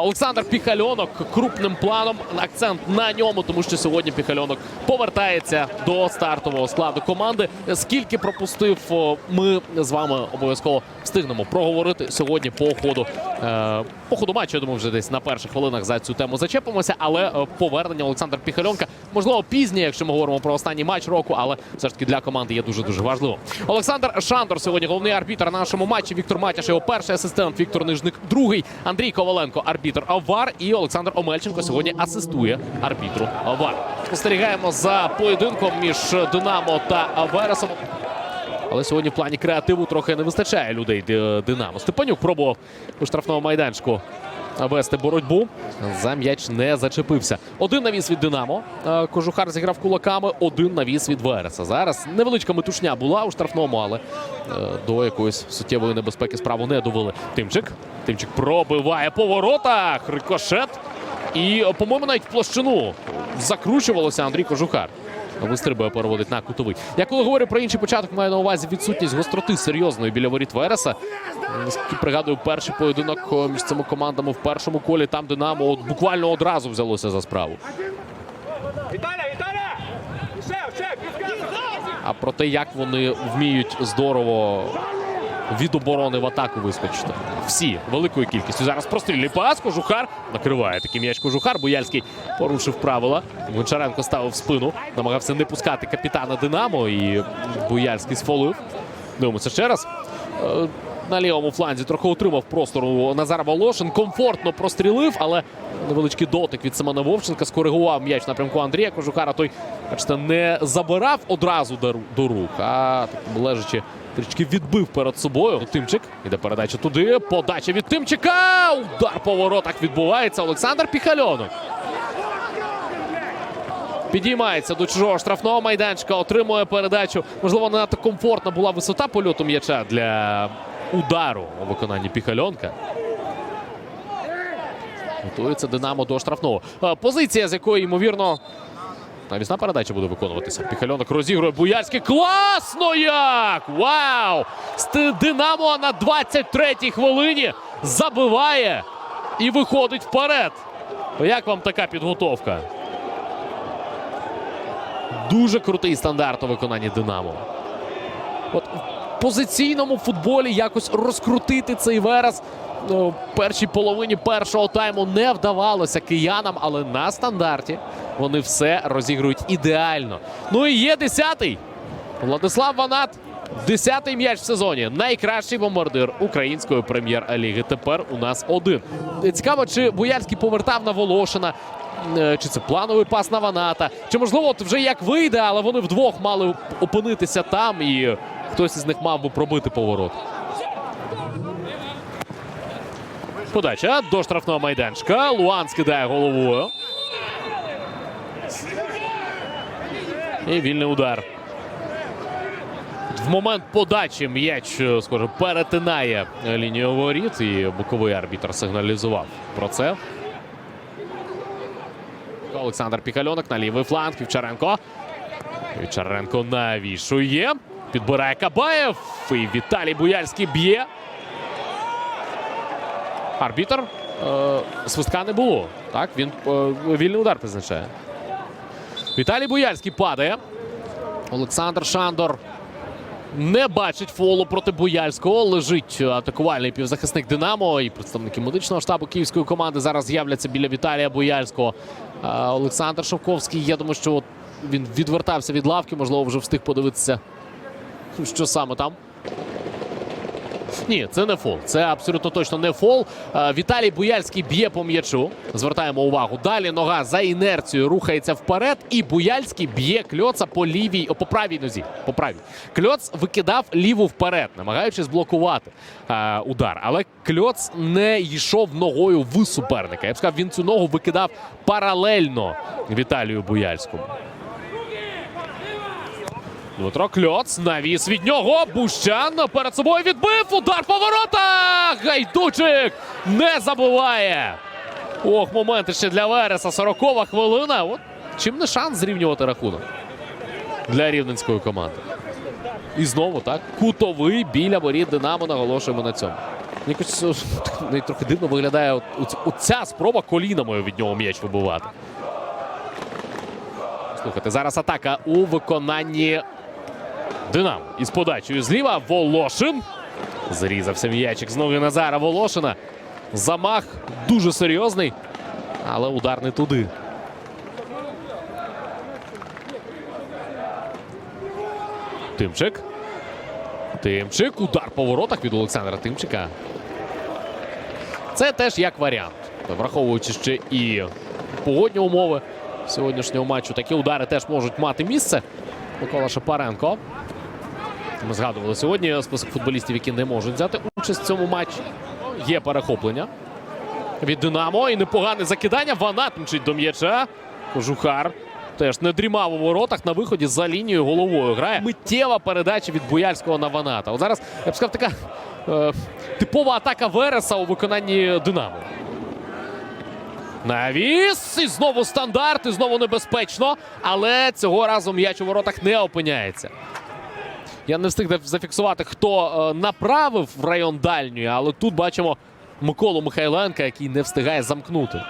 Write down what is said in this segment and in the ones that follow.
Олександр Піхальонок крупним планом. Акцент на ньому, тому що сьогодні Піхальонок повертається до стартового складу команди. Скільки пропустив, ми з вами обов'язково встигнемо проговорити сьогодні по ходу. Е, по ходу матчу, я думаю, вже десь на перших хвилинах за цю тему зачепимося. Але е, повернення Олександра Піхальонка, можливо, пізніше, якщо ми говоримо про останній матч року, але все ж таки для команди є дуже дуже важливо. Олександр Шандор сьогодні головний арбітр на нашому матчі. Віктор Матяш, його перший асистент, Віктор Нижник, другий. Андрій Коваленко, арбітр ВАР. І Олександр Омельченко сьогодні асистує арбітру ВАР. Спостерігаємо за поєдинком між Динамо та Вересом. Але сьогодні в плані креативу трохи не вистачає людей Динамо. Степанюк пробував у штрафному майданчику вести боротьбу. За м'яч не зачепився. Один навіс від Динамо. Е, Кожухар зіграв кулаками, один навіс від Вереса. Зараз невеличка метушня була у штрафному, але е, до якоїсь суттєвої небезпеки справу не довели. Тимчик. Тимчик пробиває по воротах. Рикошет. І, по-моєму, навіть в площину закручувалося Андрій Кожухар. Вистрибує, переводить на кутовий. Я коли говорю про інший початок, маю на увазі відсутність гостроти серйозної біля воріт Вереса. Пригадую, перший поєдинок між цими командами в першому колі там Динамо от буквально одразу взялося за справу. А про те, як вони вміють здорово від оборони в атаку вискочити. Всі великою кількістю. Зараз прострільний пас. Кожухар накриває такий м'яч Кожухар. Буяльський порушив правила. Гончаренко ставив спину. Намагався не пускати капітана Динамо. І Буяльський сфолив. Дивимося ще раз. Е, На лівому фланзі трохи отримав простору Назар Волошин. Комфортно прострілив, але невеличкий дотик від Семена Вовченка скоригував м'яч напрямку Андрія Кожухара. Той, бачите, не забирав одразу до рук, а так, лежачи трішки відбив перед собою. Тимчик іде передача туди. Подача від Тимчика. Удар по воротах відбувається. Олександр Піхальонок. Підіймається до чужого штрафного майданчика, отримує передачу. Можливо, не надто комфортна була висота польоту м'яча для удару у виконанні Піхальонка. Готується Динамо до штрафного. Е, Позиція, з якої, ймовірно, навісна передача буде виконуватися. Піхальонок розігрує Буяльський. Класно як! Вау! Динамо на 23-й хвилині забиває і виходить вперед. Як вам така підготовка? Дуже крутий стандарт у виконанні Динамо. От в позиційному футболі якось розкрутити цей верес ну, в першій половині першого тайму не вдавалося киянам, але на стандарті вони все розігрують ідеально. Ну і є десятий. Владислав Ванат. Десятий м'яч в сезоні. Найкращий бомбардир української прем'єр-ліги. Тепер у нас один. Цікаво, чи Боярський повертав на Волошина, е, чи це плановий пас на Ваната, чи можливо от вже як вийде, але вони вдвох мали опинитися там, і хтось із них мав би пробити поворот. Подача до штрафного майданчика. Луан скидає головою. І вільний удар. В момент подачі м'яч, схоже, перетинає лінію воріт, і боковий арбітр сигналізував про це. Олександр Пікальонок на лівий фланг. Вівчаренко. Вівчаренко навішує. Підбирає Кабаєв. І Віталій Буяльський б'є. Арбітр. Е, свистка не було. Так, він е, вільний удар призначає. Віталій Буяльський падає. Олександр Шандор не бачить фолу проти Буяльського. Лежить атакувальний півзахисник Динамо і представники медичного штабу київської команди зараз з'являться біля Віталія Буяльського. А Олександр Шовковський. Я думаю, що він відвертався від лавки, можливо, вже встиг подивитися, що саме там. Ні, це не фол. Це абсолютно точно не фол. Е, Віталій Буяльський б'є по м'ячу. Звертаємо увагу. Далі нога за інерцією рухається вперед. І Буяльський б'є кльоца по лівій, по правій нозі. По правій. Кльоц викидав ліву вперед, намагаючись блокувати е, удар. Але кльоц не йшов ногою в суперника. Я б сказав, він цю ногу викидав паралельно Віталію Буяльському. Дмитро Кльоц навіс від нього. Бущан перед собою відбив. Удар по воротах. Гайдучик не забуває. Ох, моменти ще для Вереса. 40-ва хвилина. От чим не шанс зрівнювати рахунок для рівненської команди. І знову так. Кутовий біля воріт Динамо наголошуємо на цьому. Якось е, трохи дивно виглядає оця спроба колінами від нього м'яч вибивати. Слухайте, зараз атака у виконанні Динамо. Із подачею зліва Волошин. Зрізався м'ячик з ноги Назара Волошина. Замах дуже серйозний, але удар не туди. Тимчик. Тимчик. Удар по воротах від Олександра Тимчика. Це теж як варіант. Враховуючи ще і погодні умови сьогоднішнього матчу, такі удари теж можуть мати місце. Микола Шапаренко. Ми згадували сьогодні список футболістів, які не можуть взяти участь в цьому матчі. Є перехоплення від Динамо. І непогане закидання. Ванат мчить до м'яча. Кожухар теж не дрімав у воротах на виході за лінією головою. Грає миттєва передача від Бояльського на Ваната. От зараз я б сказав, така е, типова атака Вереса у виконанні Динамо. Навіс і знову стандарт, і знову небезпечно. Але цього разу м'яч у воротах не опиняється. Я не встиг зафіксувати, хто е, направив в район дальньої, але тут бачимо Миколу Михайленка, який не встигає замкнути.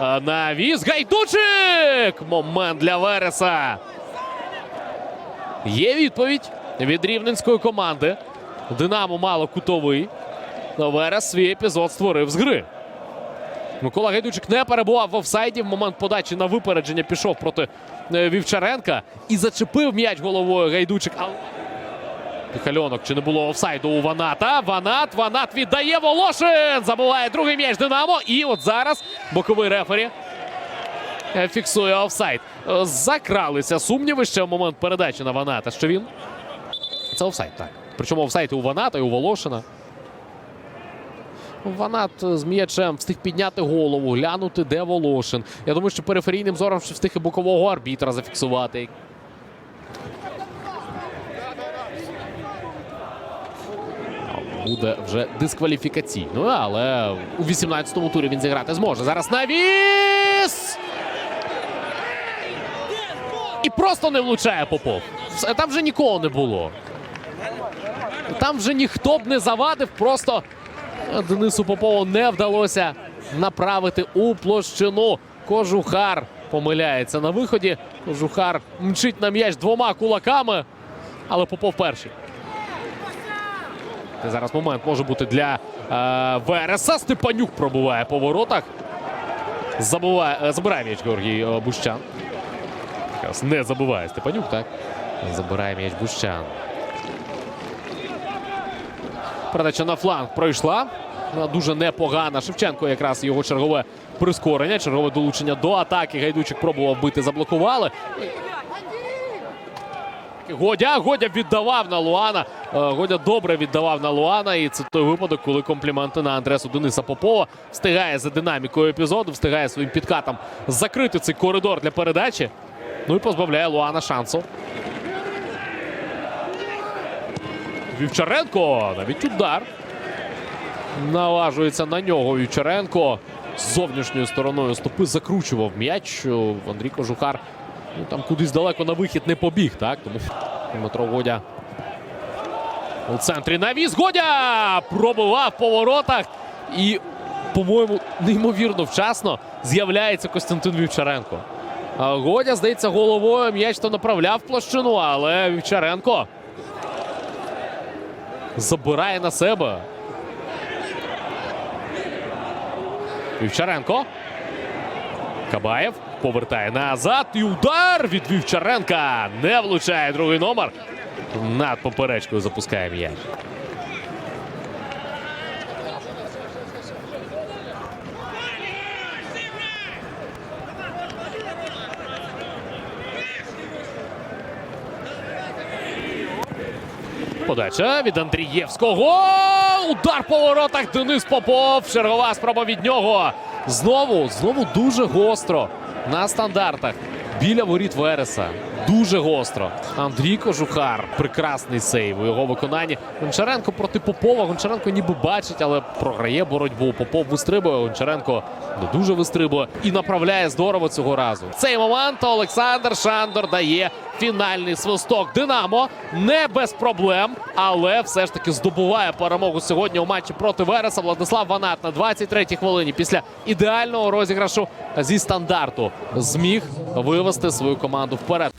Е, Навіс Гайдучик! Момент для Вереса. Є відповідь від рівненської команди. Динамо мало кутовий. Верес свій епізод створив з гри. Микола Гайдучик не перебував в офсайді. В момент подачі на випередження пішов проти е, Вівчаренка і зачепив м'яч головою Гайдучик. А... Чи не було офсайду у Ваната? Ванат, Ванат віддає Волошин! Забуває другий м'яч Динамо. І от зараз боковий рефері е, фіксує офсайд. Е, Закралися сумніви ще в момент передачі на Ваната. Що він? Це офсайд, так. Причому офсайд і у Ваната, і у Волошина. Ванат з м'ячем встиг підняти голову, глянути, де Волошин. Я думаю, що периферійним зором ще встиг і бокового арбітра зафіксувати. Буде вже дискваліфікаційною, але у 18-му турі він зіграти зможе. Зараз навіс! І просто не влучає Попов. Там вже нікого не було. Там вже ніхто б не завадив, просто Денису Попову не вдалося направити у площину. Кожухар помиляється на виході. Кожухар мчить на м'яч двома кулаками, але Попов перший. Зараз момент може бути для е, Вереса. Степанюк пробуває по воротах. Забуває, е, забирає м'яч Георгій е, Бущан. Не забуває Степанюк, так? Забирає м'яч Бущан. Передача на фланг пройшла. Вона Дуже непогана. Шевченко якраз його чергове прискорення, чергове долучення до атаки. Гайдучик пробував бити, заблокували. Годя, Годя віддавав на Луана. Е, Годя добре віддавав на Луана. І це той випадок, коли компліменти на адресу Дениса Попова встигає за динамікою епізоду, встигає своїм підкатом закрити цей коридор для передачі. Ну і позбавляє Луана шансу. Вівчаренко навіть удар. Наважується на нього Вівчаренко. З зовнішньою стороною стопи закручував м'яч. Андрій Кожухар ну, там кудись далеко на вихід не побіг. так? Тому Дмитро Годя у центрі навіс. Годя пробивав по воротах. І, по-моєму, неймовірно вчасно з'являється Костянтин Вівчаренко. Годя, здається, головою м'яч то направляв площину, але Вівчаренко забирає на себе. Вівчаренко. Кабаєв повертає назад. І удар від Вівчаренка. Не влучає другий номер. Над поперечкою запускає м'яч. Подача від Андрієвського. Удар по воротах. Денис Попов. Чергова спроба від нього. Знову, знову дуже гостро. На стандартах. Біля воріт Вереса. Дуже гостро. Андрій Кожухар. Прекрасний сейв у його виконанні. Гончаренко проти Попова. Гончаренко ніби бачить, але програє боротьбу. Попов вистрибує. Гончаренко не дуже вистрибує і направляє здорово цього разу. Цей момент Олександр Шандор дає фінальний свисток. Динамо не без проблем, але все ж таки здобуває перемогу сьогодні у матчі проти Вереса. Владислав Ванат на 23-й хвилині після ідеального розіграшу зі стандарту зміг вивести свою команду вперед.